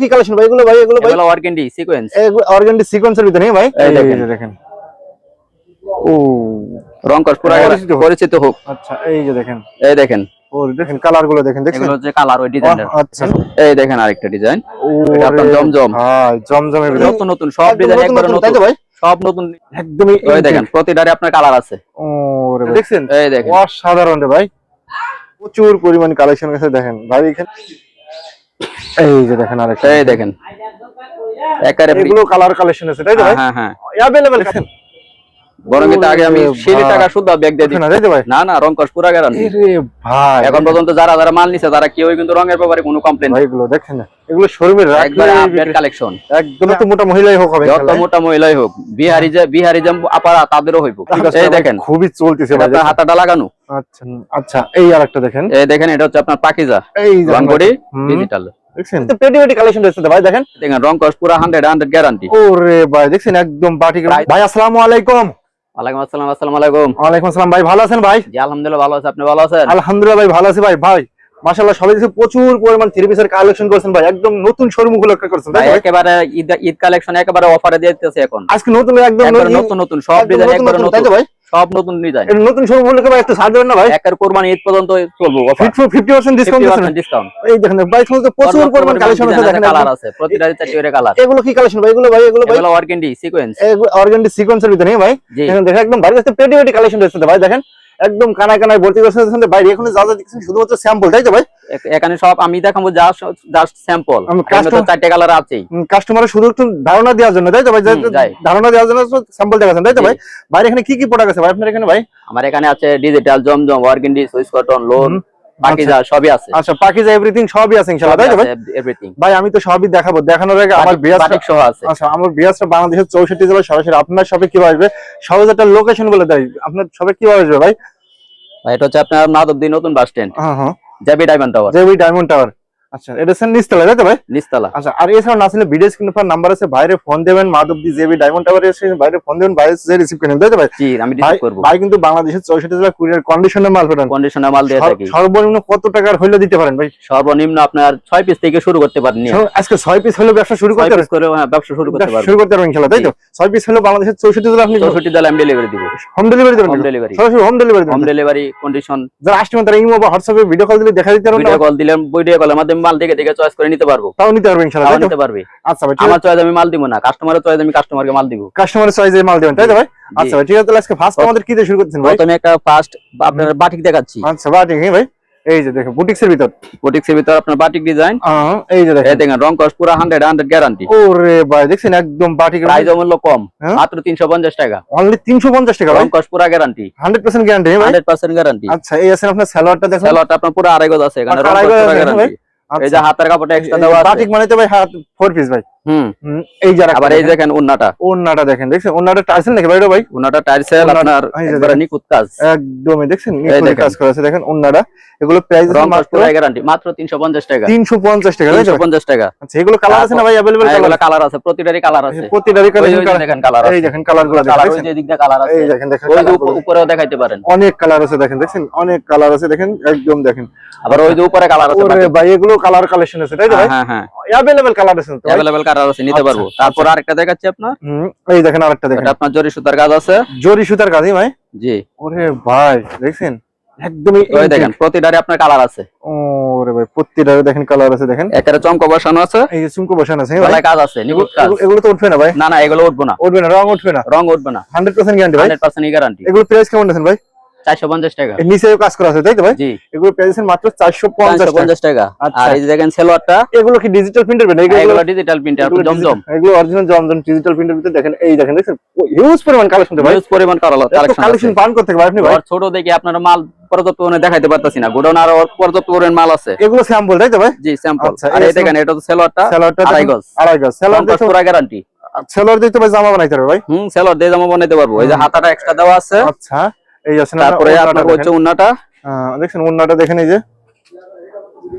কি কালেকশন ভাই? এগুলো ভাই এগুলো ভাই? এগুলো অর্গেন্ডি সিকোয়েন্স অর্গানডি সিকোয়েন্সের ভিতরে ভাই? এই এই দেখেন। দেখেন। ও রং কস পুরো পরিচিত হোক। আচ্ছা এই যে দেখেন। এই দেখেন। দেখেন কালারগুলো দেখেন দেখছেন? এগুলো যে কালার ওই ডিজাইনের আহ, আচ্ছা। এই দেখেন আরেকটা ডিজাইন আপনার জমজম। জমজমের ভিতরে। নতুন নতুন সব ডিজাইন নতুন একবারে নতুন, তাই ভাই? সব নতুন। একদমই ওই দেখেন প্রতিটারে আপনার কালার আছে। দেখছেন? এই দেখেন। অসাধারণ রে ভাই। প্রচুর পরিমাণ কালেকশন আছে দেখেন। ভাই এখানে এই যে দেখেন আরেকটা এই দেখেন। একারে এগুলো কালার কালেকশন আছে তাই তো ভাই? হ্যাঁ হ্যাঁ অ্যাভেলেবল দেখেন বরং কিন্তু আগে আমি ওরে সিঁড়ি ভাই। টাকা শুদ্ধ ব্যাগ দিয়ে দিই না তাই তো ভাই? না না রং কস পুরা গ্যারান্টি এরে ভাই। এখন পর্যন্ত যারা যারা মাল নিছে তারা কিন্তু রঙের ব্যাপারে কোনো কমপ্লেন ভাই এগুলো দেখেন এগুলো শোরুমের একবার আপডেট কালেকশন একদম তো মোটা মহিলাই হোক হবে যত মোটা মহিলাই হোক বিহারি যে বিহারি যে আপারা তাদেরও হইব। আছে, এই দেখেন। খুবই চলতেছে ভাই হাতাটা লাগানো। আচ্ছা আচ্ছা এই আরেকটা দেখেন। এই দেখেন এটা হচ্ছে আপনার পাকিজা। এই দেখেন ডিজিটাল দেখছেন? তো পেটি পেটি কালেকশন রয়েছে ভাই দেখেন। দেখেন রং কস পুরা হান্ড্রেড হান্ড্রেড গ্যারান্টি ওরে ভাই দেখছেন একদম বাটি ভাই আসসালামু আলাইকুম। ওয়ালাইকুম আসসালাম আসসালামু আলাইকুম। ওয়ালাইকুম আসসালাম ভাই ভালো আছেন ভাই? জি আলহামদুলিল্লাহ ভালো আছে। আপনি ভালো আছেন? আলহামদুলিল্লাহ ভাই ভালো আছি ভাই। ভাই মাশাআল্লাহ সবাই দেখছি প্রচুর পরিমাণ থ্রি পিসের কালেকশন করছেন ভাই। একদম নতুন শোরুমগুলো করছেন ভাই একেবারে ঈদ ঈদ কালেকশন একেবারে অফারে দিয়ে দিতেছে এখন। আজকে নতুন একদম নতুন- নতুন সব ডিজাইন একবারে নতুন, ভাই? সব নতুন ডিজাইন নতুন শোরুম হলে ভাই একটু ছাড় দেবেন না ভাই? একের কোরবানি ঈদ পর্যন্ত চলবো অফার ফিফটি পার্সেন্ট ডিসকাউন্ট দিচ্ছেন ডিসকাউন্ট এই দেখেন ভাই সমস্ত প্রচুর পরিমাণ কালেকশন আছে দেখেন। কালার। আছে প্রতিটা চারটি করে কালার এগুলো কি কালেকশন ভাই? এগুলো ভাই এগুলো ভাই? এগুলো অর্গেন্ডি সিকোয়েন্স অর্গানডি সিকোয়েন্সের ভিতরে ভাই? দেখেন দেখেন একদম ভারী কাছে পেটি পেটি কালেকশন রয়েছে ভাই দেখেন। একদম কানায় কানায় ভর্তি করছে বাইরে এখন যা যা দেখছেন শুধুমাত্র স্যাম্পল তাই তো ভাই? এখানে সব আমি দেখাবো জাস্ট স্যাম্পল চারটে কালার আছেই। কাস্টমারের শুধু একটু ধারণা দেওয়ার জন্য তাই তো ভাই? ধারণা দেওয়ার জন্য স্যাম্পল দেখাচ্ছেন তাই তো ভাই? বাইরে এখানে কি কি প্রোডাক্ট আছে ভাই আপনার এখানে ভাই? আমার এখানে আছে ডিজিটাল জমজম অর্গেন্ডি সুইস কটন লোন হুম, পাকিজা সবই আছে। আচ্ছা পাকিজা এভরিথিং সবই আছে ইনশাআল্লাহ তাই তো ভাই? এভরিথিং ভাই আমি তো সবই দেখাবো। দেখানোর আগে আমার বিয়াস সহ আছে। আচ্ছা আমার বিয়াসটা বাংলাদেশের চৌষট্টি জেলা সরাসরি। আপনার সবে কীভাবে আসবে? সহজ একটা লোকেশন বলে দেয়। আপনার সবে কীভাবে আসবে ভাই, এটা হচ্ছে আপনার মাধবদী নতুন বাস স্ট্যান্ড হ্যাঁ হ্যাঁ JB diamond tower JB diamond tower আচ্ছা এটা স্যার নিচতলা তাই তো ভাই? নিচতলা। আচ্ছা আর এছাড়া না ছিল ভিডিও স্ক্রিন পর নাম্বার আছে বাইরে ফোন দেবেন মাধবদী জেবি ডায়মন্ড টাওয়ারে এসে বাইরে ফোন দেবেন বাইরে যে রিসিভ তাই তো ভাই? জি আমি রিসিভ করব। ভাই কিন্তু বাংলাদেশের চৌষট্টি জেলা কুরিয়ার কন্ডিশনের মাল পাঠান। কন্ডিশনার মাল দিয়ে থাকি। সর্বনিম্ন কত টাকার হইলে দিতে পারেন ভাই? সর্বনিম্ন আপনার ছয় পিস থেকে শুরু করতে পারেন। আজকে ছয় পিস হলে ব্যবসা শুরু করতে করে হ্যাঁ, ব্যবসা শুরু করতে পারবেন শুরু করতে পারবেন তাই তো? ছয় পিস হলে বাংলাদেশের চৌষট্টি জেলা আপনি চৌষট্টি জেলা আমি ডেলিভারি দিব। হোম ডেলিভারি দেবেন হোম ডেলিভারি সরাসরি home delivery home delivery condition যারা আসতে তারা ইমো বা হোয়াটসঅ্যাপে ভিডিও কল দিলে দেখা দিতে পারবেন ভিডিও কল দিলে ভিডিও কলের মাধ্যমে মাল দেখে দেখে চয়েস করে নিতে পারব। তাও নিতে পারবেন ইনশাআল্লাহ? নিতে পারবে। আচ্ছা ভাই আমার চয়েস আমি মাল দিব না কাস্টমারের চয়েস আমি কাস্টমারকে মাল দিব। কাস্টমারের চয়েসে মাল দেবেন তাই তো ভাই? আচ্ছা ভাই ঠিক আছে তাহলে আজকে ফার্স্ট আমাদের কি দিয়ে শুরু করতেছেন ভাই? প্রথমে একটা ফার্স্ট আপনার বাটিক দেখাচ্ছি। আচ্ছা বাহ ঠিক ভাই? এই যে দেখো বুটিক্সের ভিতর। বুটিক্সের ভিতর আপনার বাটিক ডিজাইন এই যে এই দেখেন দেখেন রং কস পুরো হান্ড্রেড হান্ড্রেড গ্যারান্টি ওরে ভাই দেখছেন একদম বাটিক প্রাইস মূল্য কম হ্যাঁ? মাত্র তিনশো পঞ্চাশ টাকা। অনলি তিনশো পঞ্চাশ টাকা ভাই? রং কস পুরা গ্যারান্টি হান্ড্রেড পার্সেন্ট গ্যারান্টি ভাই? হান্ড্রেড পার্সেন্ট গ্যারান্টি আচ্ছা এই আছেন আপনার স্যালোয়ারটা দেখেন। স্যালোয়ারটা আপনার পুরো আড়াই গজ আছে এখানে রং আড়াই কস গজ পুরা গ্যারান্টি এই যে আচ্ছা। হাতের কাপড়টা এক্সট্রা এই- দেওয়া এই আছে বাটিক মানে তো ভাই হাত ফোর পিস ভাই হুম। হুম, এই যারা আবার এই দেখেন। উন্নাটা ওন্নাটা। দেখেন দেখছেন? ওন্নাটা টাইসেল নাকি ভাই ভাই? উন্নাটা টাইলসেল আপনার একবারে দেখেন। কাজ। একদমই দেখছেন? এই কাজ করা আছে দেখেন ওন্নাটা। এগুলো প্রাইস মাত্র গ্যারান্টি মাত্র তিনশো পঞ্চাশ টাকা। তিনশো পঞ্চাশ টাকা তাই তো? তিনশো পঞ্চাশ টাকা। আচ্ছা এগুলো কালার আছে না ভাই অ্যাভেলেবল হ্যাঁ, কালার কালার আছে প্রতিটারই কালার আছে। প্রতিটারই ওই- যে কালার দেখেন কালার এই দেখেন কালারগুলো ওই যে দিক কালার আছে এই দেখেন দেখেন ওই যে colour উপ- গুলো। উপরেও দেখাইতে পারেন। অনেক কালার আছে দেখেন দেখছেন? অনেক কালার আছে দেখেন একদম দেখেন। আবার ওই যে উপরে কালার আছে ভাই এগুলো কালার কালেকশন আছে তাই তো ভাই? হ্যাঁ হ্যাঁ। অ্যাভেলেবল কালার আছে তো ভাই? আছে নিতে আচ্ছা, পারব। তারপর আরেকটা দেখাচ্ছি আপনার। এই দেখেন আরেকটা দেখেন। আপনার জরি সুতার কাজ আছে। জরি সুতার কাজই ভাই? জি। ওরে ভাই দেখছেন? একদমই ওই দেখেন প্রতিটারই আপনার কালার আছে। ওরে ভাই প্রত্যেকটারে দেখেন কালার আছে দেখেন। একেবারে চমক বসানো আছে। এই যে চুমকো বসানো আছে ভাই। কাজ আছে নিখুঁত কাজ। এগুলো- তো উঠবে না ভাই? না না এগুলো উঠবো না। উঠবে না রং উঠবে না। রং উঠবে না। হান্ড্রেড পার্সেন্ট গ্যারান্টি ভাই। গ্যারান্টি এগুলো প্রাইস কেমন আছেন ভাই? চারশো পঞ্চাশ টাকা। নিচেও কাজ করা আছে তাই তো ভাই? এগুলো প্রাইস মাত্র চারশো পঞ্চাশ চারশো পঞ্চাশ টাকা। আর এই দেখেন সেলোয়ারটা এগুলো কি ডিজিটাল প্রিন্টার না এগুলো এগুলো ডিজিটাল প্রিন্টার এগুলো জমজম। এগুলো অরিজিনাল জমজম ডিজিটাল প্রিন্টার ভিতরে দেখেন এই দেখেন দেখেন হিউজ পরিমাণ কালেকশন ভাই। হিউজ পরিমাণ কালেকশন কালেকশন পান করতে ভাই? আপনি ভাই ছোট দেখে আপনার মাল পর্যাপ্ত পরিমাণে দেখাইতে পারতাছি না। গোডাউন আর পর্যাপ্ত পরিমাণ মাল আছে। এগুলো স্যাম্পল তাই তো ভাই? জি স্যাম্পল আচ্ছা, আর এই দেখেন এটা তো সেলোয়ারটা সেলরটা আড়াই গজ। আড়াই গজ। সেলর পুরা গ্যারান্টি সেলর দিতে ভাই জামা বানাইতে হবে ভাই। হুম সেলোয়ার দিয়ে জামা বানাইতে পারব। এই যে হাতাটা এক্সট্রা দেওয়া আছে। আচ্ছা। এই আছে তারপরে আপনার হচ্ছে দেখেন। ওন্নাটা দেখেন এই যে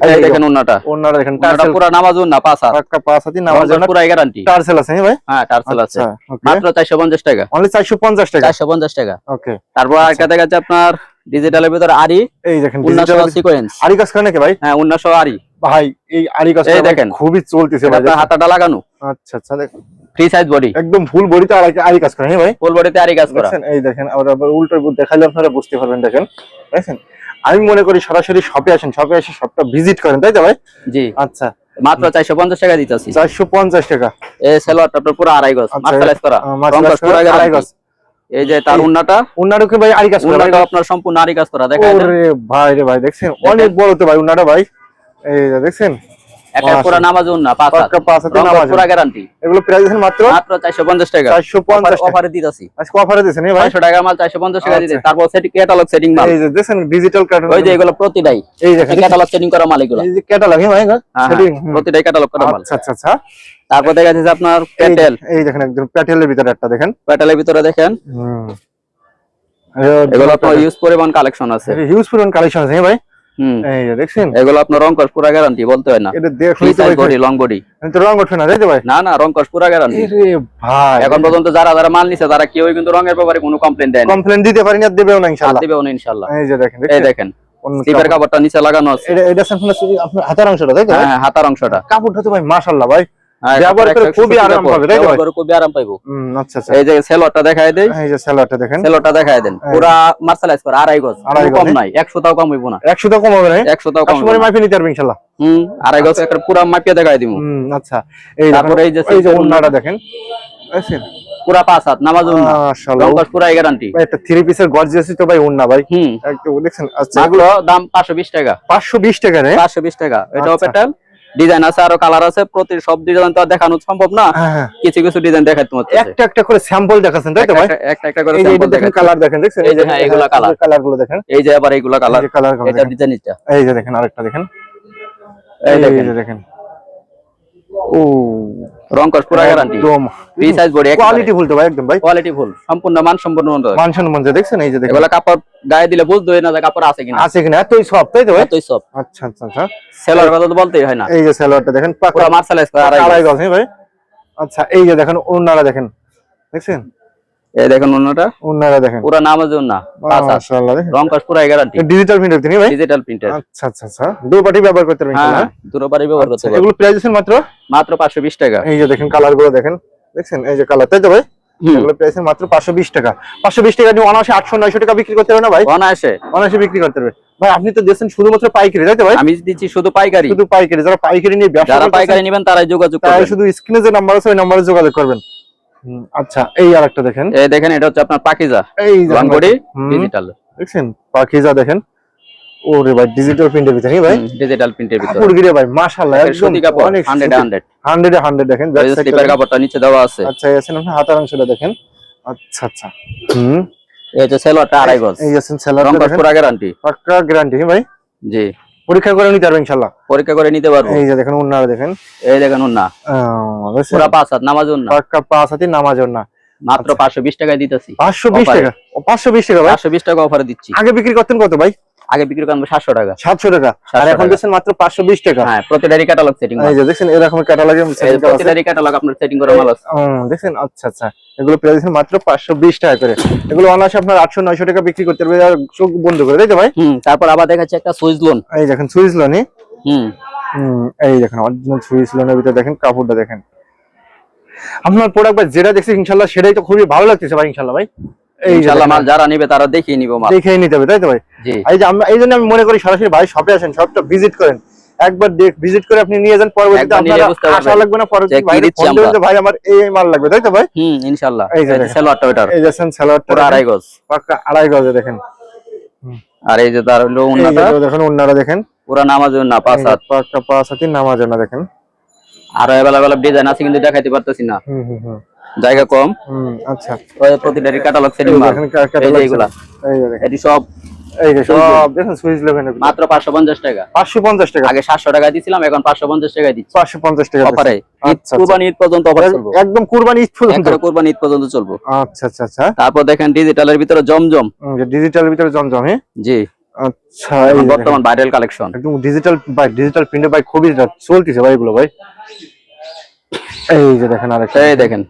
এই দেখেন ওন্নাটা দেখেন টার্সেল। পুরা নামাজ পাঁচ হাত। পাঁচ জন্য পুরা গ্যারান্টি টার্সেল আছে হ্যাঁ ভাই? হ্যাঁ টার্সেল আছে। আচ্ছা মাত্র চারশো পঞ্চাশ টাকা। অনলি 450 টাকা? চারশো পঞ্চাশ টাকা। ওকে তারপর আরেকটা দেখাচ্ছে আপনার ডিজিটালের ভিতরে আরি এই দেখেন ডিজিটাল সিকোয়েন্স আরি কাজ করে নাকি ভাই? হ্যাঁ উন্নাসহ আরি। ভাই এই আরি কাজ দেখেন। খুবই চলতেছে ভাই হাতাটা লাগানো। আচ্ছা আচ্ছা দেখেন। ফ্রি সাইজ বডি একদম ফুল বডিতে আরি আরি কাজ করে হ্যাঁ ভাই? ফুল বডিতে আরি কাজ করা। এই দেখেন আবার উল্টো দেখালে আপনারা বুঝতে পারবেন দেখেন। দেখছেন? আমি মনে করি সরাসরি শপে আসেন শপে এসে শপটা ভিজিট করেন তাই তো ভাই? জি। আচ্ছা। মাত্র চারশো পঞ্চাশ টাকা দিতেছি। চারশো পঞ্চাশ টাকা। এই সেলোয়ারটা আপনার পুরো আড়াই গজ আচ্ছা, মার্শালাইজ করা। পুরো আড়াই। গজ। এই যে তার উন্নাটা। উন্নারও কি ভাই কাজ করে? উন্নাটা আপনার সম্পূর্ণ আরি কাজ করা দেখা ওরে ভাই রে ভাই দেখছেন? অনেক বড় তো ভাই উন্নাটা ভাই। এই দেখছেন? পুরো নামাজ উন্না পাঁচ পাঁচ হাতে। রং কাজ নামাজ পুরো গ্যারান্টি এগুলো প্রাইস দিচ্ছেন মাত্র? টাকা। চারশো পঞ্চাশ টাকা। অফারে দিতেছি। আজকে অফারে দিচ্ছেন ভাই? ছয়শো টাকা মাল চারশো পঞ্চাশ টাকা দিতে আচ্ছা। তারপর সেটি ক্যাটালগ সেটিং মাল। এই যে দেখছেন ডিজিটাল কার্টুন ওই যে এগুলো প্রতিটাই। এই দেখেন ক্যাটালগ সেটিং করা মাল এগুলো। এই যে ক্যাটালগ হ্যাঁ ভাই হ্যাঁ, হ্যাঁ, setting, হুম। প্রতিটাই ক্যাটালগ করা মাল। আচ্ছা আচ্ছা আচ্ছা। তারপর দেখা যাচ্ছে আপনার প্যাটেল। এই দেখেন একদম প্যাটেলের ভিতরে একটা দেখেন। প্যাটেলের ভিতরে দেখেন। হুম। এগুলো আপনার ইউজ পরিমাণ কালেকশন আছে। হিউজ পরিমাণ কালেকশন আছে হ্যাঁ ভাই। দেখছেন? এগুলো আপনার রং কস পুরা গ্যারান্টি বলতে হয় না। এটা দেখলেই তো ভাই বডি লং বডি তো রং উঠবে না তাই তো ভাই না না রং কস পুরা গ্যারান্টি এরে ভাই। এখন পর্যন্ত যারা যারা মাল নিছে তারা কিন্তু রঙের ব্যাপারে কোনো দেয় না। দিতে পারি না দেবেও না হাত ইনশাআল্লাহ দিবেও না ইনশাআল্লাহ এই যে দেখেন এই দেখেন অন্য কাপড়টা নিচে লাগানো আছে। এটা এটা হাতের অংশটা তাই তো? হ্যাঁ হ্যাঁ, হাতার অংশটা। কাপড়টা তো ভাই মাশাআল্লাহ ভাই। ব্যবহার করে খুবই আরাম পাবে, তাই তো ব্যবহার ভাই? করে খুবই আরাম পাইবো। আচ্ছা আচ্ছা। এই যে সেলোয়ারটা দেখায় দেই। এই যে সালোয়ারটা দেখেন। সেলোয়ারটা দেখায় দেন। পুরা করে আড়াই গজ। গজ, কম? নাই একশো টাকা কম হইব না। কম হবে না? একশো টাকা কম হইবো কাস্টমারে নিতে পারবে ইনশাআল্লাহ। হুম আড়াই গজ একটা পুরা দেখায় হুম আচ্ছা। এই তারপরে এই যে এই যে সিস্টেম। ওন্নাটা দেখেন। পুরা পাঁচ হাত নামাজ মাশাআল্লাহ। পুরা গ্যারান্টি ভাই একটা থ্রি পিসের গর্জিয়াসই তো ভাই ওন্না ভাই। হুম। একদম দেখছেন? আচ্ছা মাত্র দাম পাঁচশো বিশ টাকা। পাঁচশো বিশ টাকা রে? পাঁচশো বিশ টাকা। এটাও। প্যাটার্ন ডিজাইন আছে আরও কালার আছে প্রতি সব ডিজাইন তো দেখানো সম্ভব না। হ্যাঁ হ্যাঁ। কিছু কিছু ডিজাইন দেখাতে তোমার একটা একটা করে স্যাম্পল দেখাচ্ছেন তাই তো ভাই? একটা একটা করে এটা দেখেন কালার দেখেন দেখছেন? এই যে হ্যাঁ, এগুলা কালার কালারগুলো দেখেন। এই যে আবার এইগুলা কালার কালার এটা দেখেন। ডিজাইনটা এই যে দেখেন আরেকটা দেখেন। এই এই দেখেন। যে দেখেন। ও রং কস পুরা গ্যারান্টি একদম। P size body quality full তো ভাই একদম ভাই। কোয়ালিটি ফুল সম্পূর্ণ মান সম্পূর্ণ মানসন মঞ্চে দেখছেন? এই যে দেখেন। এগুলা কাপড় গায়ে দিলে বুঝ দই না যে কাপড় আছে কিনা। আছে কিনা? এতই সব তাই তো ভাই? এতই সব আচ্ছা আচ্ছা আচ্ছা। সেলার কথা তো বলতেই হয় না। এই যে সেলারটা দেখেন পাকা পুরো মার্শালাইজ করে আড়াই। গজ। হ্যাঁ ভাই? আচ্ছা এই যে দেখেন ওনারা দেখেন। দেখছেন? এই দেখেন অন্যটা ওন্নারা দেখেন। পুরা নামাজ না মাশাআল্লাহ দেখেন। রং কস পুরা গ্যারান্টি ডিজিটাল প্রিন্টার তিনি ভাই? ডিজিটাল প্রিন্টের আচ্ছা আচ্ছা আচ্ছা। দুই পার্টি ব্যবহার করতে পারবেন হ্যাঁ দুটো বাড়ি ব্যবহার করতে এগুলো প্রাইস আছেন মাত্র? মাত্র পাঁচশো বিশ টাকা। এই যে দেখেন কালারগুলো দেখেন। দেখছেন? এই যে কালার তাই তো ভাই? এগুলো প্রাইস মাত্র পাঁচশো বিশ টাকা। টাকা দিয়ে অনায়াসে আটশো নয়শো টাকা বিক্রি করতে না ভাই? অনায়াসে। অনায়াসে বিক্রি করতে ভাই আপনি তো দিয়েছেন শুধুমাত্র পাইকারি তাই তো ভাই? আমি দিচ্ছি শুধু পাইকারি। শুধু পাইকারি যারা পাইকারি নিয়ে ব্যবসা যারা পাইকারি নেবেন তারাই যোগাযোগ করবেন। শুধু স্ক্রিনে যে নাম্বার আছে ওই নাম্বারে যোগাযোগ করবেন। আচ্ছা এই আরেকটা দেখেন। এই দেখেন এটা হচ্ছে আপনার পাকিজা। এই যে রং বডি হুম, ডিজিটাল দেখছেন? পাখিজা দেখেন। ওরে ভাই ডিজিটাল প্রিন্টের ভিতরে ভাই? ডিজিটাল প্রিন্টের ভিতরে। কাপড় ভাই মাশাআল্লাহ একদম অনেক 100 100 হান্ড্রেড হান্ড্রেড দেখেন back এই স্লিপার কাপড়টা নিচে দেওয়া আছে। আচ্ছা এই আছেন আপনার হাতার অংশটা দেখেন। আচ্ছা আচ্ছা। হুম। এই হচ্ছে সেলোয়ারটা আড়াই গজ। এই আছেন সেলার রং পুরা গ্যারান্টি পাক্কা গ্যারান্টি ভাই? জি। পরীক্ষা করে নিতে পারবেন ইনশাআল্লাহ। পরীক্ষা করে নিতে পারব। এই যে দেখেন উন্নারা দেখেন। এই দেখেন উন্না। পুরা পাঁচ হাত নামাজ উন্না। পাক্কা পাঁচ হাতি নামাজ উন্না। মাত্র পাঁচশো বিশ টাকায় দিতেছি। পাঁচশো বিশ Offer এ। টাকা? ও পাঁচশো বিশ টাকা ভাই? পাঁচশো বিশ টাকা অফারে দিচ্ছি। আগে বিক্রি করতেন কত ভাই? আগে বিক্রি করব সাতশো টাকা। সাতশো টাকা। আর এখন টাকা। দিচ্ছেন মাত্র পাঁচশো বিশ টাকা। হ্যাঁ প্রতিটারই ক্যাটালগ সেটিং দেখছেন এরকম ক্যাটালগে প্রতিটারই ক্যাটালগ আপনার সেটিং করা মাল আছে। দেখছেন? আচ্ছা আচ্ছা। এগুলো প্রাইস মাত্র পাঁচশো বিশ টাকা করে। এগুলো অনায়াসে আপনার আটশো নয়শো টাকা বিক্রি করতে পারবে। আর চোখ বন্ধ করে তাই তো ভাই? হুম তারপর আবার দেখাচ্ছি একটা সুইচ লোন এই দেখেন সুইস লোনি হুম। হুম এই দেখেন অরিজিনাল সুইস লোনের ভিতরে দেখেন কাপড়টা দেখেন। আপনার প্রোডাক্ট ভাই যেটা দেখছি ইনশাল্লাহ সেটাই তো খুবই ভালো লাগতেছে ভাই ইনশাল্লাহ ভাই। ইনশাআল্লাহ মাল দেখেন, যারা নিবে তারা দেখিয়ে নিব মাল। দেখেই নিতে হবে তাই তো ভাই? এই যে আমরা এই জন্য আমি মনে করি সরাসরি ভাই শপে আসেন শপটা ভিজিট করেন। একবার দেখ ভিজিট করে আপনি নিয়ে যান পরবর্তীতে আপনারা আশা লাগবে না পরবর্তীতে ভাই ফোন দেবেন যে ভাই আমার এই এই মাল লাগবে তাই তো ভাই? হুম ইনশাআল্লাহ এই যে। এই পুরো আড়াই গজ। আড়াই গজে দেখেন। আর এই যে তার হলো উন্নাটা। দেখেন অন্যরা দেখেন। পুরো নামাজ না পাঁচ হাত। পাক্কা পাঁচ হাতি নামাজ না দেখেন। আরও অ্যাভেলেবেল ডিজাইন আছে কিন্তু দেখাইতে পারতেছি না। হুম হুম হুম। জায়গা কম। আচ্ছা। ওই প্রতিটারই ক্যাটালগ সেটিং মাল। এই যে এগুলা। এটি সব এই যে সব দেখেন সুইচ লেভেন মাত্র পাঁচশো পঞ্চাশ টাকা। পাঁচশো পঞ্চাশ টাকা। আগে সাতশো টাকা দিছিলাম এখন পাঁচশো পঞ্চাশ টাকা দিচ্ছি। পাঁচশো পঞ্চাশ টাকা অফারে। ঈদ আচ্ছা, কুরবানি ঈদ পর্যন্ত অফার চলবো। একদম কুরবানি ঈদ পর্যন্ত। একবারে কুরবানি ঈদ পর্যন্ত চলবো। আচ্ছা আচ্ছা আচ্ছা। তারপর দেখেন ডিজিটালের ভিতরে জমজম। ডিজিটালের ভিতরে জমজম হ্যাঁ? জি। আচ্ছা বর্তমান ভাইরাল কালেকশন একদম ডিজিটাল ভাই ডিজিটাল প্রিন্টে ভাই খুবই চলতেছে ভাই এগুলো ভাই। এই যে দেখেন আরেকটা। এই দেখেন।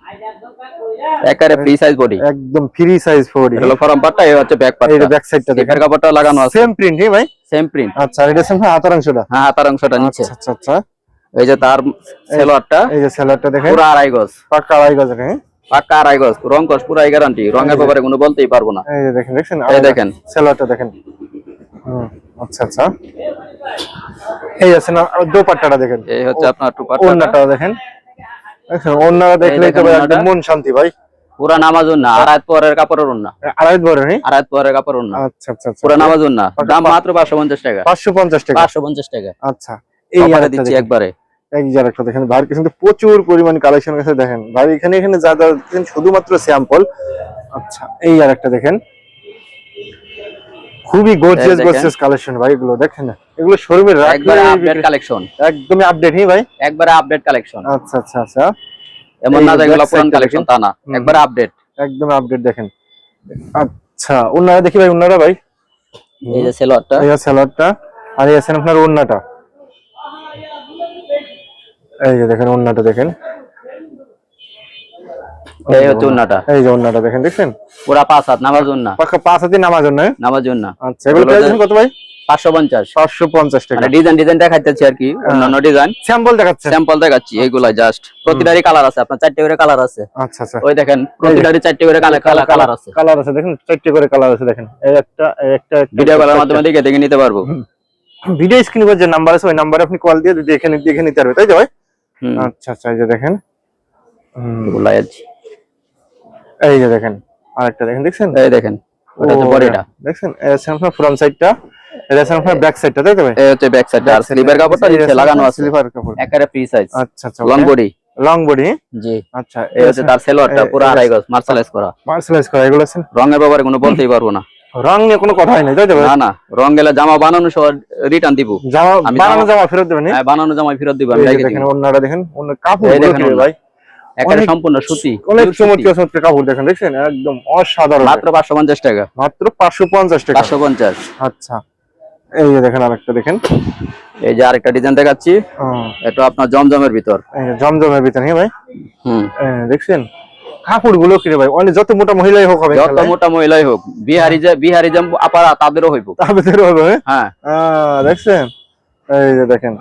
একারে ফ্রি সাইজ বডি একদম ফ্রি সাইজ এটা হলো ফরম পাটটা এই হচ্ছে ব্যাক পাটটা ব্যাক সাইডটা দেখেন। কাপড়টা লাগানো আছে। সেম প্রিন্ট হ্যাঁ ভাই? সেম প্রিন্ট আচ্ছা আর এটা আপনার হাতার অংশটা? হ্যাঁ হাতার অংশটা নিচে। আচ্ছা আচ্ছা। আচ্ছা এই যে তার সেলোয়ারটা এই যে সেলারটা দেখেন। পুরো আড়াই গজ। পাক্কা আড়াই গজ দেখেন পাক্কা আড়াই গজ। রং কস পুরাই গ্যারান্টি রঙের ব্যাপারে কোনো বলতেই পারব না। এই যে দেখেন দেখছেন? এই দেখেন। সেলারটা দেখেন। হুম আচ্ছা আচ্ছা। এই আছে না দোপাট্টাটা দেখেন। এই হচ্ছে আপনার ওন্নাটা দেখেন। ওন্নাটা দেখলেই তো একদম মন শান্তি ভাই। পুরা নামাজুন না আড়াই পরের কাপড়ের উন্না আড়াই বড় নেই আড়াই পরের কাপড়ের উন্না আচ্ছা আচ্ছা আচ্ছা। পুরা নামাজুন না দাম মাত্র পাঁচশো পঞ্চাশ টাকা। পাঁচশো পঞ্চাশ টাকা। পাঁচশো পঞ্চাশ টাকা। আচ্ছা এই আরেকটা দিচ্ছি একবারে। এক যে আরেকটা দেখেন ভাইয়ের কিন্তু প্রচুর পরিমাণ কালেকশন আছে দেখেন। ভাই এখানে এখানে যা যা শুধুমাত্র স্যাম্পল আচ্ছা এই আরেকটা দেখেন। খুবই গর্জিয়াস। গর্জিয়াস কালেকশন ভাই এগুলো দেখেন না? এগুলো শোরুমে একবারে আপডেট কালেকশন একদমই আপডেট হি ভাই। একবার আপডেট কালেকশন আচ্ছা আচ্ছা আচ্ছা। এমন না যেগুলো পুরান কালেকশন তা না। একবারে আপডেট একদম আপডেট দেখেন। আচ্ছা ওনারা দেখি ভাই ওনারা ভাই। এই যে সেলোয়ারটা এই স্যালাডটা আর এই আছেন আপনার ওন্নাটা এই যে দেখেন ওন্নাটা দেখেন। এই হচ্ছে এই যে ওন্নাটা দেখেন দেখছেন? পুরা পাঁচ হাত নামাজুন না পাক্কা পাঁচ হাতি নামাজ না নামাজুন না আচ্ছা এগুলো প্রাইস কত ভাই? টাকা। ডিজাইন ডিজাইন দেখাইতেছি আর কি অন্যান্য ডিজাইন স্যাম্পল স্যাম্পল দেখাচ্ছি এইগুলা জাস্ট প্রতিটারই কালার আছে আপনার চারটে করে কালার আছে। আচ্ছা আচ্ছা। ওই দেখেন প্রতিটারই চারটে করে কালার কালার আছে। কালার আছে দেখেন চারটে করে কালার আছে দেখেন। এই একটা এই একটা একটা, ভিডিও কলের মাধ্যমে দেখে দেখে নিতে পারব। ভিডিও স্ক্রিনে যে নাম্বার আছে ওই নাম্বারে আপনি কল দিয়ে দেখে নিতে পারবে তাই তো ভাই? আচ্ছা আচ্ছা এই যে দেখেন। হুম। এই যে দেখেন আরেকটা দেখেন দেখছেন? এই দেখেন ওটা ও, বডিটা। দেখছেন? ফ্রন্ট সাইডটা এটা আপনার ব্যাক সাইডটা তাই তো ভাই? এই হচ্ছে ব্যাক সাইড আর স্লিপের কাপড়টা নিচে লাগানো আছে। স্লিপার কাপড়। একেবারে ফ্রি সাইজ আচ্ছা আচ্ছা লং বডি লং বডি জি। আচ্ছা এই হচ্ছে তার সেলোয়ারটা পুরো আড়াই গজ মার্শালাইজ করা। মার্শালাইজ করা এগুলো আছে? রঙের ব্যাপারে কোনো বলতেই পারব না। রং নিয়ে কোনো কথাই নেই তাই তো না না রং গেলে জামা বানানো সহ রিটার্ন দিব। জামা বানানো জামা- ফেরত দেবেন হ্যাঁ, বানানো জামা ফেরত দিব আমি দেখেন দিব অন্যরা দেখেন অন্য কাপড় দেখেন। ভাই? একেবারে সম্পূর্ণ সুতি অনেক চমৎকার চমৎকার কাপড় দেখেন দেখছেন? একদম অসাধারণ। মাত্র পাঁচশো পঞ্চাশ টাকা। মাত্র পাঁচশো পঞ্চাশ টাকা। পাঁচশো পঞ্চাশ। আচ্ছা। এই যে দেখেন আরেকটা দেখেন। এই যে আরেকটা ডিজাইন দেখাচ্ছি। এটা আপনার জমজমের ভিতর। জমজমের ভিতরে হ্যাঁ ভাই? হুম। দেখছেন? কাপড়গুলো কি ভাই? অনেক যত মোটা মহিলাই হোক হবে যত মোটা মহিলাই হোক বিহারি যে বিহারি যে আপারা তাদেরও হইব। ভিতরে হবে হ্যাঁ? হ্যাঁ। দেখছেন? এই যে দেখেন।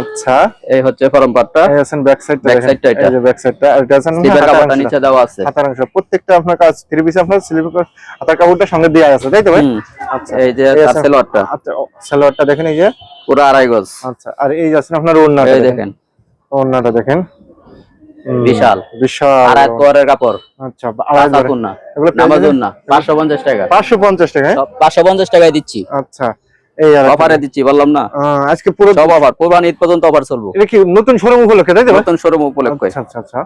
আচ্ছা। এই হচ্ছে ফরম পাটটা। এই আছেন ব্যাক সাইডটা Back দেখেন। side টা এটা। এই যে ব্যাক সাইডটা আর এটা আছেন স্লিপের কাপড়টা নিচে দেওয়া আছে। হাতার অংশ। প্রত্যেকটা আপনার কাজ থ্রি পিস আপনার স্লিপ হাতার কাপড়টা সঙ্গে আছে তাই তো ভাই? আচ্ছা। এই যে আছে- আচ্ছা সালোয়ারটা দেখেন এই যে। পুরো আড়াই গজ। আচ্ছা আর এই আছেন আপনার ওড়নাটা এই দেখেন। ওড়নাটা দেখেন। বিশাল। বিশাল। আড়াই পরের কাপড়। আচ্ছা আড়াই হাতুন না এগুলো নামাজুন না পাঁচশো পঞ্চাশ টাকা। পাঁচশো পঞ্চাশ টাকা হ্যাঁ? সব পাঁচশো পঞ্চাশ টাকায় দিচ্ছি। আচ্ছা। এই অফারে দিচ্ছি বললাম না। আজকে পুরো সব অফার কোরবান ঈদ পর্যন্ত অফার চলবো। এটা কি নতুন শোরুম উপলক্ষে তাই তো? নতুন শোরুম উপলক্ষে। আচ্ছা আচ্ছা আচ্ছা।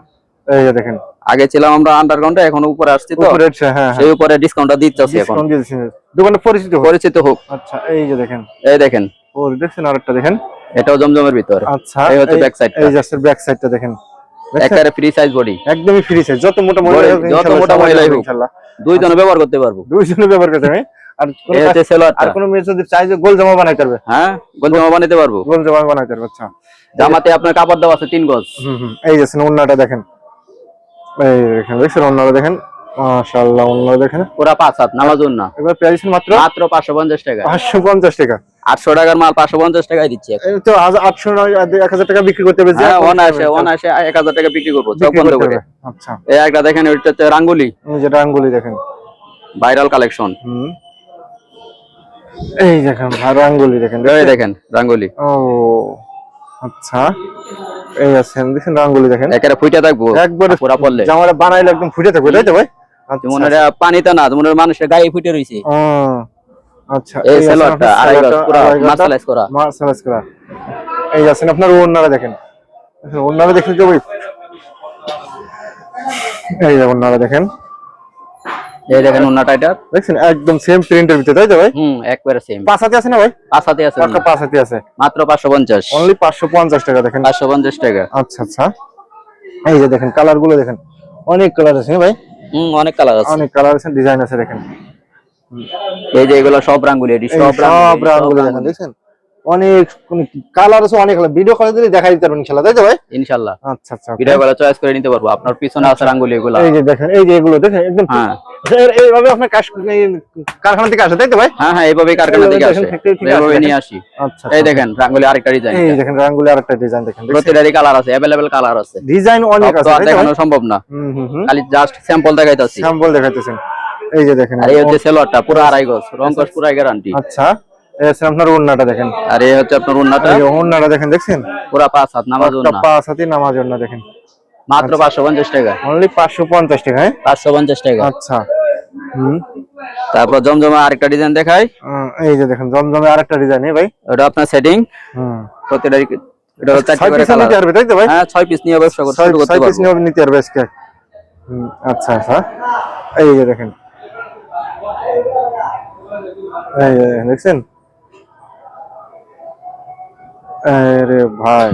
এই যে দেখেন। আগে ছিলাম আমরা আন্ডারগ্রাউন্ডে এখন উপরে আসছি তো। উপরে হ্যাঁ হ্যাঁ। সেই উপরে ডিসকাউন্টটা দিচ্ছি এখন। ডিসকাউন্ট দিয়ে দোকানে পরিচিত পরিচিত হোক। আচ্ছা এই যে দেখেন। এই দেখেন। ও দেখছেন আরেকটা দেখেন। এটাও জমজমের ভিতর। আচ্ছা এই হচ্ছে। এই ব্যাক সাইডটা দেখেন। একেবারে ফ্রি সাইজ বডি একদমই ফ্রি সাইজ যত মোটা মহিলা যত ইনশাআল্লাহ মোটা সবাই হোক। ইনশাআল্লাহ দুইজনে ব্যবহার করতে পারব। দুইজনে ব্যবহার করতে আর কোনো আর মেয়ে যদি চাই যে গোল জামা বানাইতে পারবে হ্যাঁ? গোল জামা বানাতে পারব? গোল জামা বানাইতে পারবে আচ্ছা। জামাতে আপনার কাপড় দেওয়া আছে তিন গজ। হুম এই অন্যটা দেখেন। এই দেখেন দেখছেন অন্যটা দেখেন। মাশাআল্লাহ অন্যটা দেখেন। পুরা পাঁচ হাত নামাজুন না এবার প্রাইস মাত্র? মাত্র পাঁচশো পঞ্চাশ টাকা। পাঁচশো পঞ্চাশ টাকা। আটশো টাকার মাল পাঁচশো পঞ্চাশ টাকায় দিচ্ছি তো আজ- আটশো নয় এক হাজার টাকা বিক্রি করতে হবে হ্যাঁ টাকা বিক্রি করব। চোখ বন্ধ করে। আচ্ছা। এই একটা দেখেন রাঙ্গুলি। এই আঙ্গুলি দেখেন। Viral collection. হুম। এই দেখেন ভালো আঙ্গুলি দেখেন এই দেখেন রাঙ্গুলি। ও আচ্ছা এই আছেন দেখেন আঙ্গুলি দেখেন? একেবারে ফুইটা থাকব একবারে পুরা পড়লে। জামাটা বানাইলে একদম ফুটে থাকবে তাই তো ভাই? আচ্ছা যেমন এটা পানিতে না যেমন মানুষের গায়ে ফুটে রয়েছে ও, আচ্ছা এই আপনার আড়াই গজ পুরা আড়াই করা। মার্শালাইজ করা। এই আছেন আপনার ওড়নাটা দেখেন। ওড়নাটা দেখেন তো ভাই? এই যে দেখেন। এই দেখেন ওন্নাটা এটা। দেখছেন? একদম সেম প্রিন্টের ভিতরে তাই তো ভাই? হুম একবারে সেম পাঁচ হাতে আছে না ভাই? পাঁচ হাতে আছে পাক্কা পাঁচ হাতে আছে। মাত্র পাঁচশো পঞ্চাশ। অনলি পাঁচশো পঞ্চাশ টাকা দেখেন। পাঁচশো পঞ্চাশ টাকা। আচ্ছা আচ্ছা। এই যে দেখেন কালারগুলো দেখেন। অনেক কালার আছে হ্যাঁ ভাই? হুম অনেক কালার আছে। অনেক কালার আছে ডিজাইন আছে দেখেন। এই যে এগুলো সব রাঙ্গুলি এটি সব রাঙ্গুলি দেখেন। দেখছেন অনেক কালার আছে অনেক ভিডিও কলে দিলে দেখা দিতে পারবেন তাই তো ভাই? আচ্ছা আচ্ছা ভিডিও চয়েস করে নিতে পারব। আপনার পিছনে আছে রাঙ্গুলি এগুলা। এই যে দেখেন এই যে এগুলো দেখেন একদম হ্যাঁ। এইভাবে আপনার কারখানা থেকে আসে তাই তো ভাই? হ্যাঁ হ্যাঁ এইভাবে কারখানা থেকে আসে। এইভাবে নিয়ে আসি। আচ্ছা এই দেখেন রাঙ্গুলি আরেকটা ডিজাইন এই দেখেন রাঙ্গুলি আরেকটা ডিজাইন দেখেন প্রতিটারই কালার আছে কালার আছে। ডিজাইন অনেক আছে? দেখানো সম্ভব না। খালি জাস্ট স্যাম্পল দেখাইতাছি। স্যাম্পল দেখাইতেছেন। এই যে দেখেন আর এই হচ্ছে সেলোয়ারটা পুরো আড়াই গজ রংকশ পুরাই গ্যারান্টি আচ্ছা। আপনার ওন্নাটা দেখেন। আর এই হচ্ছে আপনার উন্নাটা? এই যে ওন্নাটা দেখেন দেখছেন? পুরা পাঁচ হাত নামাজ একটা উন্না। পাঁচ হাতি নামাজ ওন্না দেখেন। মাত্র পাঁচশো পঞ্চাশ টাকা। অনলি পাঁচশো পঞ্চাশ টাকা হ্যাঁ? পাঁচশো পঞ্চাশ টাকা। আচ্ছা। হুম। তারপর জমজমা আরেকটা ডিজাইন দেখাই। আহ, এই যে দেখেন জমজমে আরেকটা ডিজাইন ভাই। ওটা আপনার সেটিং হুম। প্রতিটারই এটা হচ্ছে চারটে ছয় করে পিস নিতে কালার পারবে তাই তো ভাই? হ্যাঁ ছয় পিস নিয়ে ব্যবসা করতে ছয় শুরু করতে ছয় পিস পারব। নিয়ে নিতে পারবে আজকে। হুম, আচ্ছা আচ্ছা। এই যে দেখেন। এই যে দেখেন, দেখছেন? আরে ভাই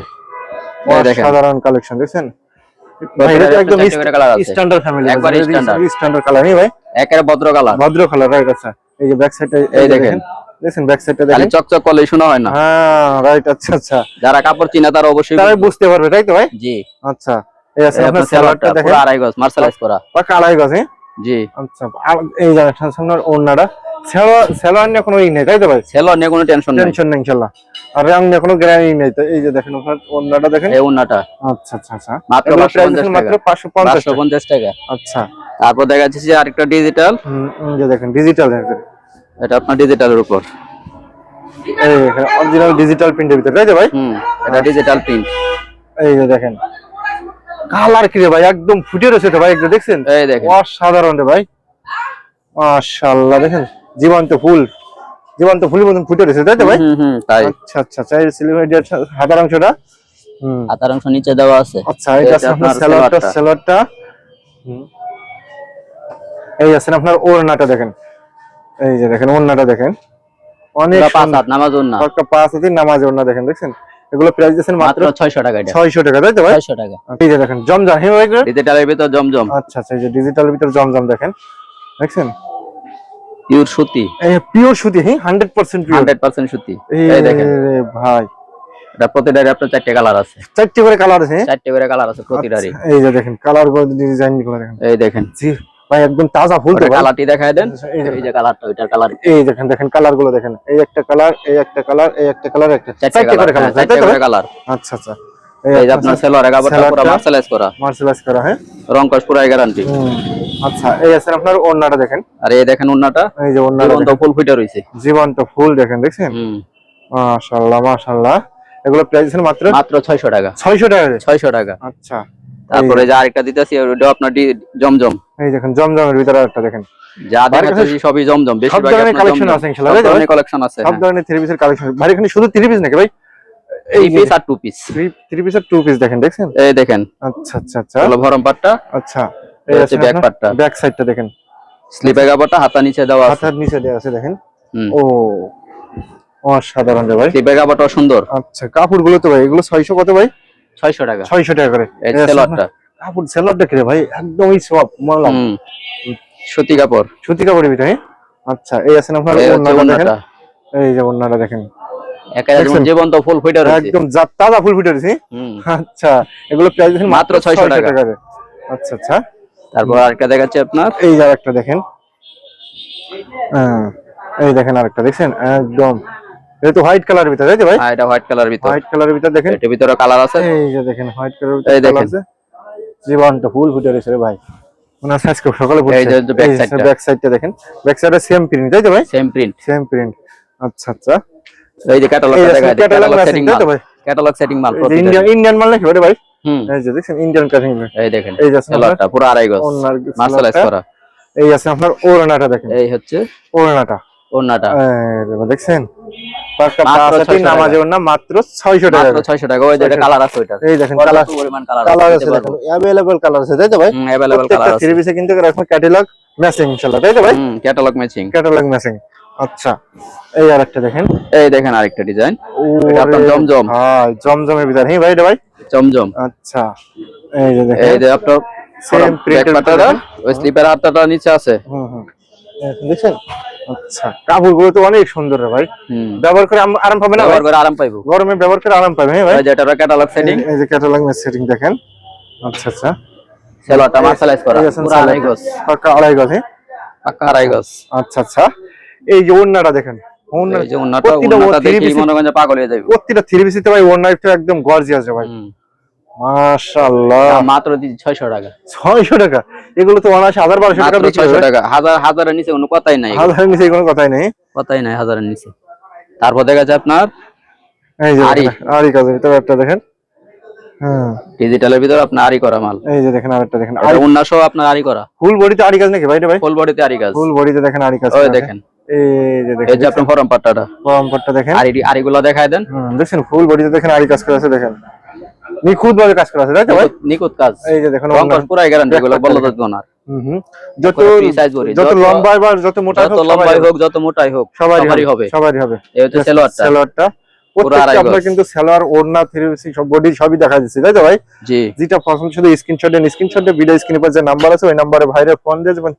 সাধারণ কালেকশন দেখছেন? একদম কালার স্ট্যান্ডার্ড ফ্যামিলি একবারে standard। স্ট্যান্ডার্ড কালার নেই ভাই? একেবারে ভদ্র কালার ভদ্র কালার রাইট আচ্ছা। এই যে ব্যাক সাইডে এই দেখেন। দেখেন ব্যাক সাইডটা খালি দেখেন? চকচক করলে শোনা হয় না। হ্যাঁ রাইট আচ্ছা আচ্ছা। যারা কাপড় চিনা তারা অবশ্যই বুঝতে পারবে তাই তো ভাই? জি। আচ্ছা এই আছে আপনার আপনার সালোয়ারটা দেখেন পুরো আড়াই গজ মার্শালাইজ করা পাকা আড়াই গজ হ্যাঁ? জি। আচ্ছা এই যে সামনের ওড়নাটা। নিয়ে কোনো ই নেই তাই তো ভাই? নিয়ে কোনো টেনশন নেই। টেনশন নেই ইনশাল্লাহ। আর রং নিয়ে কোনো গ্যারান্টি নেই তো এই যে দেখেন আপনার দেখেন? এই আচ্ছা আচ্ছা আচ্ছা। মাত্র এগুলো 550 টাকা। আচ্ছা। তারপর দেখা যাচ্ছে যে আরেকটা ডিজিটাল যে দেখেন ডিজিটাল এটা আপনার ডিজিটালের উপর। এই অরিজিনাল ডিজিটাল প্রিন্টের ভিতরে তাই তো ভাই? হুম এটা ডিজিটাল প্রিন্ট এই যে দেখেন। কালার কি রে ভাই একদম ফুটে রয়েছে তো ভাই দেখছেন? এই দেখেন। অসাধারণ রে ভাই। মাশাআল্লাহ দেখেন। জীবন্ত ফুল জীবন্ত ফুলের মতন ফুটে রয়েছে তাই তো ভাই? তাই। আচ্ছা আচ্ছা আচ্ছা এই সিলিভার হাতার অংশটা? হুম। হাতার অংশ নিচে দেওয়া আছে। আচ্ছা এটা আপনার। স্যালোয়ারটা হুম। এই আছেন আপনার ওড়নাটা দেখেন। এই যে দেখেন ওড়নাটা দেখেন। অনেক পাঁচ। হাত নামাজ উন্না পাক্কা পাঁচ হাতে নামাজ ওড়না দেখেন দেখছেন? এগুলো প্রাইস দিয়েছেন মাত্র মাত্র ছয়শো টাকা এটা। ছয়শো টাকা তাই তো ভাই? ছয়শো টাকা। এই যে দেখেন জমজম ভাই ডিজিটালের ভিতর জমজম। আচ্ছা আচ্ছা এই যে ডিজিটাল ভিতর জমজম দেখেন। দেখছেন? পিওর সুতি। এই পিওর সুতি হ্যাঁ hundred percent pure hundred percent সুতি। এই দেখেন। ভাই। এটা প্রতিটারই আপনার চারটে কালার আছে। চারটি করে কালার আছে হ্যাঁ? চারটে করে কালার আছে প্রতিটারই। আচ্ছা, এই যে দেখেন কালারগুলো ডিজাইনগুলো দেখেন। এই দেখেন। জি ভাই একদম তাজা ফুল তো কালারটি দেখায় দেন। এই যে কালারটা ওইটার কালার এই দেখেন দেখেন কালারগুলো দেখেন। এই একটা কালার এই একটা কালার এই একটা কালার একটা চারটে করে কালার তাই চারটে করে কালার আচ্ছা আচ্ছা। এই যে আপনার সেলোয়ারের কাপড়টা পুরো মার্শালাইজ করা। মার্শালাইজ করা হ্যাঁ? রংকশ পুরাই গ্যারান্টি আচ্ছা এই আছে আপনার ওড়নাটা দেখেন। আর এই দেখেন উন্নাটা এই যে ওড়নাটা জীবন্ত ফুল ফুটে রয়েছে জীবন্ত ফুল দেখেন দেখছেন? মাশাআল্লাহ মাশাআল্লাহ এগুলো প্রাইস আছে মাত্র? মাত্র ছয়শো টাকা। 600 টাকা করে। ছয়শো টাকা। আচ্ছা। তারপরে যে আরেকটা দিতেছি ওটা আপনার জমজম। এই দেখেন জমজমের ভিতরে একটা দেখেন। যা দেখাচ্ছি সবই জমজম বেশিরভাগ collection আছে ইনশাআল্লাহ, কালেকশন আছে সব ধরনের থ্রি পিসের কালেকশন ভাই এখানে শুধু থ্রি পিস নাকি ভাই? এই পিস আর টু পিস থ্রি পিসের টু পিস দেখেন দেখছেন? এই দেখেন। আচ্ছা আচ্ছা আচ্ছা। হলো ভরম পাটটা। আচ্ছা। এই হচ্ছে back part টা। ব্যাক সাইডটা দেখেন। স্লিপে কাপড়টা হাতা নিচে দেওয়া আছে। হাতের নিচে দেওয়া আছে দেখেন। ও অসাধারণ ভাই। স্লিপে কাপড়টা সুন্দর। আচ্ছা কাপড়গুলো তো ভাই এগুলো ছয়শো কত ভাই? ছয়শো টাকা। ছয়শো টাকা করে। এই আছে আপনার- কাপড় সেলোয়ারটা কি ভাই? একদমই সব মানলাম হুম। সুতি কাপড়। সুতি কাপড়ের ভিতরে হ্যাঁ? আচ্ছা এই আছেন আপনার এই ওন্নাটা যে ওড়নাটা দেখেন? জীবন্ত ফুল ফুটে রয়েছে। একদম তাজা ফুল ফুটে রয়েছে। আচ্ছা এগুলো প্রাইস দেখেন মাত্র 600 টাকা। আচ্ছা আচ্ছা। তারপর আরেকটা দেখাচ্ছি আপনার। এই যে আরেকটা দেখেন। হ্যাঁ, এই দেখেন আরেকটা দেখছেন? একদম। এটা তো হোয়াইট কালারের ভিতরে তাই তো ভাই? আর এটা হোয়াইট কালার ভিতর। হোয়াইট কালারের ভিতরে দেখেন। এটার ভিতরে কালার আছে। এই যে দেখেন হোয়াইট কালারের এই ভিতরে দেখেন। জীবন্ত ফুল ফুটে রয়েছে রে ভাই। ওনার সাইজ খুব সকালে এই যে। ব্যাক সাইডটা দেখেন। ব্যাক সাইডে সেম প্রিন্ট তাই তো ভাই? সেম প্রিন্ট সেম প্রিন্ট আচ্ছা আচ্ছা। এই যে ক্যাটালগ এই দেখা আছে যায় ক্যাটালগ ক্যাটালগ ম্যাচিং সেটিং তাই মাল তো ভাই ক্যাটালগ সেটিং মাল এই যে প্রতিটা। ইন্ডিয়ান ইন্ডিয়ান মাল নাকি ওটা ভাই হুম এই যে দেখছেন ইন্ডিয়ান প্যাকিং এই দেখেন এই যে আছে আপনার সেলোয়ারটা পুরো আড়াই গজ ওনার মার্শালাইজ করা এই আছে আপনার ওড়নাটা দেখেন এই হচ্ছে ওড়নাটা ওন্নাটা এই রে বাবা, দেখছেন পাঁচটা মাত্র পাঁচ হাতি 600 টাকা। নামাজে ওড়না মাত্র ছয়শো টাকা মাত্র 600 টাকা ওই যে এটা 600 কালার আছে ওইটা এই দেখেন কালার পর্যাপ্ত পরিমাণ কালার কালার আছে আছে দিতে দেখেন পারবো। অ্যাভেলেবল কালার আছে তাই তো ভাই হুম अवेलेबल কালার প্রত্যেকটা আছে থ্রি পিসে কিন্তু এরকম ক্যাটালগ ম্যাচিং ইনশাআল্লাহ তাই তো ভাই হুম ক্যাটালগ ম্যাচিং ক্যাটালগ ম্যাচিং আচ্ছা এই আরেকটা দেখেন। এই দেখেন আরেকটা ডিজাইন। এটা আপনার জমজম। ভাই জমজমের ভিতর। হ্যাঁ ভাই এটা ভাই? জমজম। আচ্ছা এই যে দেখেন। এই যে আপনার ব্যাক printed পাতাটা ওই স্লিপের হাতটা নিচে আছে। হুম হুম। এই আচ্ছা কাপড়গুলো তো অনেক সুন্দর রে ভাই। ব্যবহার করে আরাম পাবে না ব্যবহার করে আরাম পাইবো। গরমে ব্যবহার করে আরাম পাবে হ্যাঁ ভাই? ওই যে এটা ক্যাটালগ সেটিং এই- এই যে ক্যাটালগ সেটিং দেখেন। আচ্ছা আচ্ছা। সেলোয়ারটা মার্শালাইজ করা। পুরো আড়াই গজ। পাক্কা আড়াই গজ হ্যাঁ? পাক্কা আড়াই গজ। আচ্ছা আচ্ছা। এই যে দেখেন ওন্না এই যে ওন্নাটা প্রতিটা ওন্নাটা three দেখি piece- করেন যে পাগল যাবে। প্রতিটা থ্রি পিসিতে ভাই ওন্না একদম গর্জিয়াস ভাই। মাশাআল্লাহ। মাত্র দিচ্ছি ছয়শো টাকা। ছয়শো টাকা। এগুলো তো অনায়াসে হাজার টাকা মাত্র বিক্রি ছয়শো হবে। টাকা। হাজার হাজারের নিচে কোনো কথাই নাই। হাজারের নিচে কোনো কথাই নেই। কথাই নাই হাজারের নিচে। তারপর দেখা যাচ্ছে আপনার এই যে আরি। দেখেন, কাজের ভিতরে একটা দেখেন। হ্যাঁ। ডিজিটালের ভিতরে আপনার আরি করা মাল। এই যে দেখেন আরেকটা দেখেন। উন্নাস আপনার আরি করা। ফুল বডিতে আরি কাজ নাকি ভাই ভাই? ফুল বডিতে আরি কাজ। ফুল বডিতে দেখেন আরি কাজ ওই দেখেন। এই যে এই যে দেখেন আপনার ফরম পাট্টাটা। পরম্পরটা দেখেন। আরি আরিগুলো দেখায় দেন। হুম ফুল বডিতে দেখেন আরি কাজ করা আছে দেখেন। নিখুঁত ভাবে কাজ করা আছে তাই তো ভাই? নিখুঁত- নিখুঁত কাজ। এই যে দেখেন রং গ্যারান্টি এগুলো না। হুম। যত যত লম্বা বা যত মোটা যত লম্বাই হোক যত মোটাই হোক সবারই হবে সবারই হবে। এই হচ্ছে সেলোয়ারটা সালোয়ারটা আপনার কিন্তু সালোয়ার ওড়না থ্রি সব বডি সবই দেখা যাচ্ছে তাই তো ভাই? জি। যেটা পছন্দ শুধু স্ক্রিনশট দেন স্ক্রিনশটে ভিডিও স্ক্রিনে পর নাম্বার আছে ওই নাম্বারে ভাইরে ফোন দিয়ে যাবেন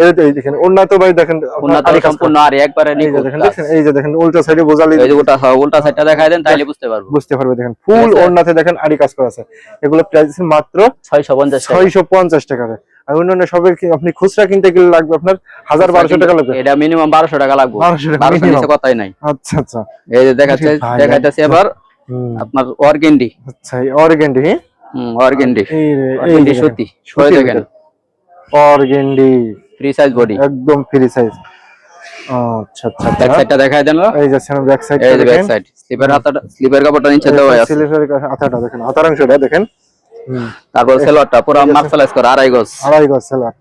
এই তো দেখেন ওড়না তো ভাই দেখেন আপনার উন্নত সম্পূর্ণ আরি একবারে করা। যে দেখেন কাজ। এই যে দেখেন উল্টা সাইডে বোঝালি এই যে উল্টা উল্টা সাইডটা দেখায় দেন তাইলে বুঝতে পারব। বুঝতে পারবে দেখেন ফুল ওড়নাতে দেখেন আরি কাজ করা আছে। এগুলো প্রাইস মাত্র ছয়শো পঞ্চাশ টাকা। ছয়শো পঞ্চাশ টাকা আর অন্যান্য সবের আপনি খুচরা কিনতে গেলে লাগবে আপনার হাজার বারোশো টাকা লাগবে? এটা মিনিমাম বারোশো টাকা লাগবে। 1200 টাকা বারোশো minimum। নিচে কথাই নাই। আচ্ছা আচ্ছা। এই যে দেখাচ্ছে ভাই, দেখাইতেছে এবার আপনার অর্গেন্ডি। আচ্ছা অর্গেন্ডি হুম অর্গেন্ডি। সরে দেখেন। ফ্রি সাইজ বডি একদম ফ্রি সাইজ আচ্ছা আচ্ছা ব্যাক আচ্ছা সাইডটা দেখায় দেন এই যে ব্যাক সাইড এই যে ব্যাক সাইড স্লিপের হাতাটা স্লিপের কাপড়টা নিচে দেওয়া আছে। সিলিফারের হাতাটা দেখেন অংশটা তারপর সেলোয়ারটা পুরো মার্শালাইজ করা আড়াই গজ। আড়াই গজ সেলার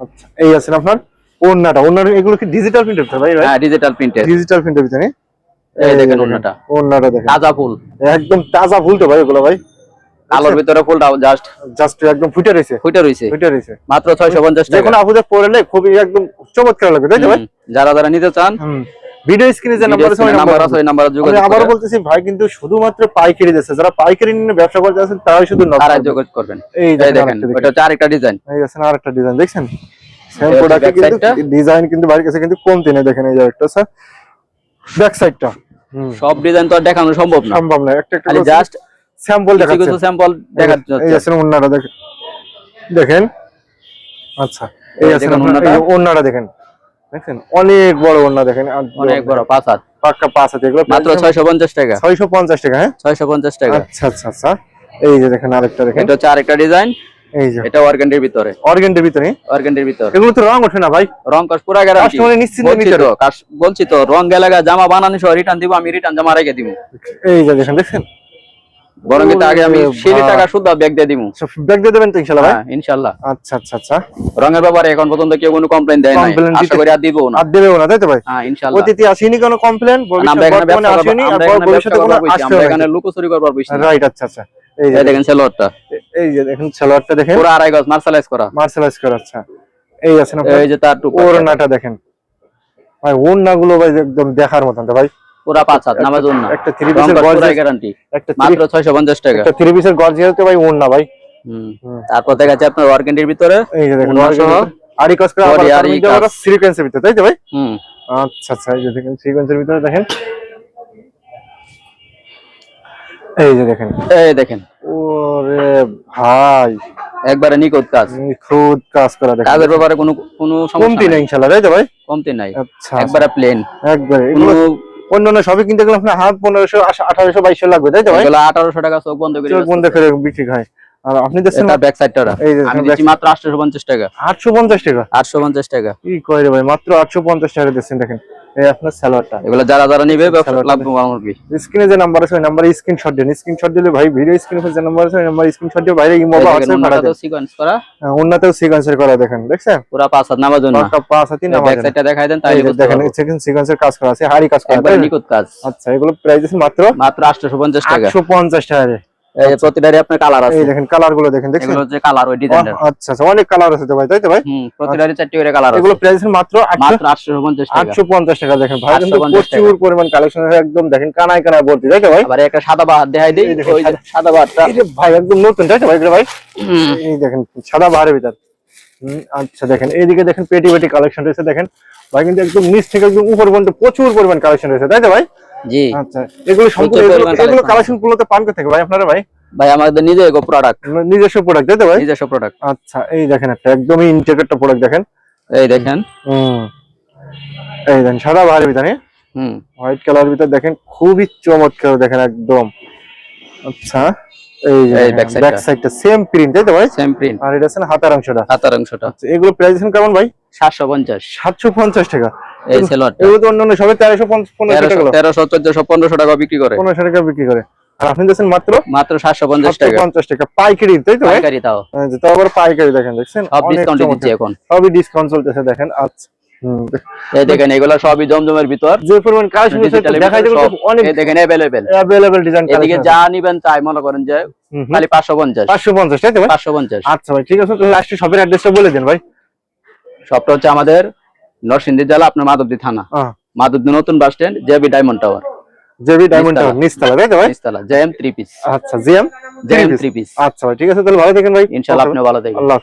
আচ্ছা এই আছে আপনার? ওন্নাটা ওন্নার এগুলো কি ডিজিটাল প্রিন্টের ভাই ভাই হ্যাঁ ডিজিটাল প্রিন্টের ডিজিটাল প্রিন্টের ভিতরে? এই দেখেন ওন্নাটা ওন্নাটা দেখেন তাজা ফুল। একদম তাজা ফুল তো ভাই এগুলো ভাই। কালোর ভিতরে ফুলটা জাস্ট জাস্ট একদম ফুটে রয়েছে। ফুটে রইছে ফুটে রয়েছে। মাত্র ছয়শো পঞ্চাশ যে টাকা। কোনো আপুদের পরলে খুবই একদম চমৎকার লাগবে তাই তো ভাই? যারা যারা নিতে চান ভিডিও স্ক্রিনে যে নাম্বার আছে ওই নাম্বার আছে ওই নাম্বারে আমি যোগাযোগ আবারও করে বলতেছি ভাই কিন্তু শুধুমাত্র পাইকারি দিচ্ছে যারা পাইকারি নিয়ে ব্যবসা করতে আছেন তারাই শুধু নক তারা যোগাযোগ করবেন। এই দেখেন ওটা হচ্ছে আরেকটা ডিজাইন এই দেখেন আরেকটা ডিজাইন দেখছেন? সেম প্রোডাক্টে কিন্তু ডিজাইন কিন্তু বাইরের কাছে কিন্তু কমতি নেই দেখেন এই যে একটা স্যার ব্যাক সাইডটা হুম। সব ডিজাইন তো আর দেখানো সম্ভব না। সম্ভব না একটা একটা জাস্ট স্যাম্পল কিছু কিছু স্যাম্পল দেখা এই আছেন ওন্নাটা দেখেন দেখেন। আচ্ছা এই দেখেন ওন্নাটা। ওন্নাটা দেখেন। দেখেন অনেক বড় ওন্না দেখেন অনেক বড় পাঁচ হাত। পাক্কা পাঁচ এগুলো মাত্র ছয়শো পঞ্চাশ টাকা। ছয়শো পঞ্চাশ টাকা হ্যাঁ? ছয়শো পঞ্চাশ টাকা। আচ্ছা আচ্ছা আচ্ছা। এই যে দেখেন আরেকটা দেখেন। এটা হচ্ছে আরেকটা ডিজাইন। এই যে। এটা অর্গেন্ডির ভিতরে। অর্গেন্ডের ভিতরে? অর্গেন্ডির ভিতরে। এগুলো তো রং ওঠে না ভাই। রং কাজ পুরা গ্যারান্টি কাস্টমারে নিশ্চিন্তে বলছি নিতে তো বলছি তো রং গেলাগা জামা বানানো সহ রিটার্ন দিব আমি রিটার্ন জামা রেখে দিব এই যে দেখেন দেখছেন? বরং কিন্তু আগে আমি টাকা শুদ্ধ ব্যাগ দিয়ে দিব ব্যাগ দিয়ে দেবেন তো ইনশাল্লাহ হ্যাঁ ইনশাল্লাহ আচ্ছা আচ্ছা আচ্ছা। রঙের ব্যাপারে এখন পর্যন্ত কেউ কোনো কমপ্লেন দেয় নাই। আশা করি আর দিব না। আর দেবেও না তাই তো ভাই? হ্যাঁ ইনশাল্লাহ অতীতে আসেনি কোনো ব্যবসা আসেনি আর ভবিষ্যতে কোনো আসবে এখানে লুকোচুরি করবার বসি রাইট আচ্ছা আচ্ছা। এই যে দেখেন সেলোয়ারটা। এই যে দেখেন সালোয়ারটা দেখেন। পুরো আড়াই গজ মার্শালাইজ করা। মার্শালাইজ করা আচ্ছা। এই আছেন এই যে তার টুকু ওড়নাটা দেখেন। ভাই ওড়নাগুলো ভাই একদম দেখার মতন তো ভাই। পুরা পাঁচ হাত নামাজ না একটা থ্রি পিসের গর্জিয়াস গ্যারান্টি মাত্র ছয়শো পঞ্চাশ টাকা। একটা থ্রি পিসের গর্জিয়াস তো ভাই ওড়না ভাই। হুম। তারপর দেখা যাচ্ছে আপনার ভিতরে। এই যে দেখেন আরি কাজ করে আবার আরি আবার কাজ। সিকোয়েন্সের ভিতরে তাই তো ভাই? হুম। আচ্ছা আচ্ছা এই যে দেখেন সিকোয়েন্সের ভিতরে দেখেন। এই যে দেখেন। এই দেখেন। ওরে ভাই। একবারে নিখুঁত কাজ। কাজ করা দেখেন। কাজের ব্যাপারে কোনো কোনো কমতি সমস্যা নেই ইনশাল্লাহ তাই তো ভাই? কমতি নাই। আচ্ছা। একবারে প্লেন একবারে কোনো অন্যান্য সবই কিনতে গেলে আপনার হাত পনেরোশো আঠারোশো বাইশশো লাগবে তাই তো ভাই? আঠারোশো টাকা চোখ বন্ধ করে চোখ বন্ধ করে বিক্রি হয়। আর আপনি দেখছেন ব্যাক সাইডটা এই যে মাত্র টাকা। আটশো পঞ্চাশ টাকা? আটশো পঞ্চাশ টাকা। কি কয় রে ভাই মাত্র আটশো পঞ্চাশ টাকা দিচ্ছেন দেখেন। এই আপনার স্যালোয়ারটা এগুলো যারা যারা নিবে ব্যবসা সালোয়ারটা লাভ স্ক্রিনে যে নাম্বার আছে ওই নাম্বারে স্ক্রিনশট দিন। স্ক্রিনশট দিলে ভাই ভিডিও স্ক্রিনে যে নাম্বার আছে ওই নাম্বার স্ক্রিনশট দিয়ে বাইরে ইমো বা হোয়াটসঅ্যাপ পাঠা দেন। সিকোয়েন্স করা। সিকোয়েন্সের করা দেখেন দেখছেন? পুরা পাঁচ হাত জন্য। পাঁচ নামাজ ব্যাক সাইডটা দেখাই দেন তাই দেখেন সেকেন্ড সিকোয়েন্সের কাজ করা আছে হাড়ি কাজ করা কাজ। আচ্ছা এগুলো প্রাইস আছে মাত্র? মাত্র আটশো পঞ্চাশ টাকা। আটশো পঞ্চাশ টাকা প্রতিটারই আপনার কালার আছে। এই দেখেন কালারগুলো দেখেন দেখছেন? এগুলো হচ্ছে কালার ওই ডিজাইনের আচ্ছা আচ্ছা অনেক কালার আছে তো ভাই তাই তো ভাই? হুম প্রতিটারই চারটি করে কালার আছে। এগুলো প্রাইস মাত্র মাত্র আটশো পঞ্চাশ টাকা। আটশো পঞ্চাশ টাকা দেখেন ভাই কিন্তু প্রচুর পরিমাণ কালেকশন আছে একদম দেখেন কানায় কানায় ভর্তি তাই তো ভাই? আবার একটা সাদা বাহার দেখাই দিই ওই সাদা বাহারটা। এই ভাই একদম নতুন তাই তো ভাই ভাই? এই দেখেন সাদা বাহারের ভিতর। আচ্ছা দেখেন এইদিকে দেখেন পেটি পেটি কালেকশন রয়েছে দেখেন। ভাই কিন্তু একদম নিচ থেকে একদম উপর পর্যন্ত প্রচুর পরিমাণ কালেকশন রয়েছে তাই তো ভাই? জি। আচ্ছা এগুলো সম্পূর্ণ এগুলো- পরিমাণ এগুলো collection। কালেকশন গুলোতে পান কোথা থেকে ভাই আপনারা ভাই? ভাই আমাদের প্রোডাক্ট নিজস্ব প্রোডাক্ট তাই তো ভাই? নিজস্ব প্রোডাক্ট আচ্ছা এই দেখেন একটা একদমই ইনটেক প্রোডাক্ট দেখেন। এই দেখেন। হুম। এই দেখেন সাদা বাহারের ভিতরে। হুম। হোয়াইট কালার ভিতরে দেখেন খুবই চমৎকার দেখেন একদম। আচ্ছা। এই ব্যাক সাইডটা সেম প্রিন্ট তাই তো ভাই? সেম প্রিন্ট আর এটা আছে হাতার অংশটা? হাতার অংশটা। এগুলো প্রাইস কেমন ভাই? সাতশো পঞ্চাশ। সাতশো পঞ্চাশ টাকা। এই সেলোয়ারটা এগুলো তো অন্যান্য তেরোশো পনেরোশো টাকা টাকা বিক্রি করে। পনেরোশো টাকা বিক্রি করে। আর আপনি দেখছেন মাত্র? মাত্র সাতশো পঞ্চাশ সাতশো টাকা পঞ্চাশ টাকা। পাইকারি তাই তো পাইকারি তাও। তাও আবার পাইকারি দেখেন দেখছেন? সব ডিসকাউন্টে এখন। সবই ডিসকাউন্ট চলতেছে দেখেন। আচ্ছা। এই দেখেন এগুলো সবই জমজমের ভিতর। যে পরিমাণ কালেকশন দেখাই অনেক এই দেখেন অ্যাভেলেবেল অ্যাভেলেবল ডিজাইন এদিকে যা নিবেন তাই মনে করেন যে খালি পাঁচশো পঞ্চাশ। পাঁচশো পঞ্চাশ তাই তো ভাই? পাঁচশো পঞ্চাশ। আচ্ছা ভাই ঠিক আছে লাস্টে শপের অ্যাড্রেসটা বলে দিন ভাই। সবটা হচ্ছে আমাদের নরসিংদী জেলা আপনার মাধবদী থানা। মাধবদী নতুন bus stand JB diamond tower JB diamond. Tower নিচতলা। তাই তো ভাই? নিচতলা জেএম থ্রি পিস আচ্ছা জিএম জেএম থ্রি পিস আচ্ছা ভাই ঠিক আছে তাহলে ভালো থাকেন ভাই। ইনশাল্লাহ আপনি ভালো থাকবেন। আল্লাহ হাফেজ।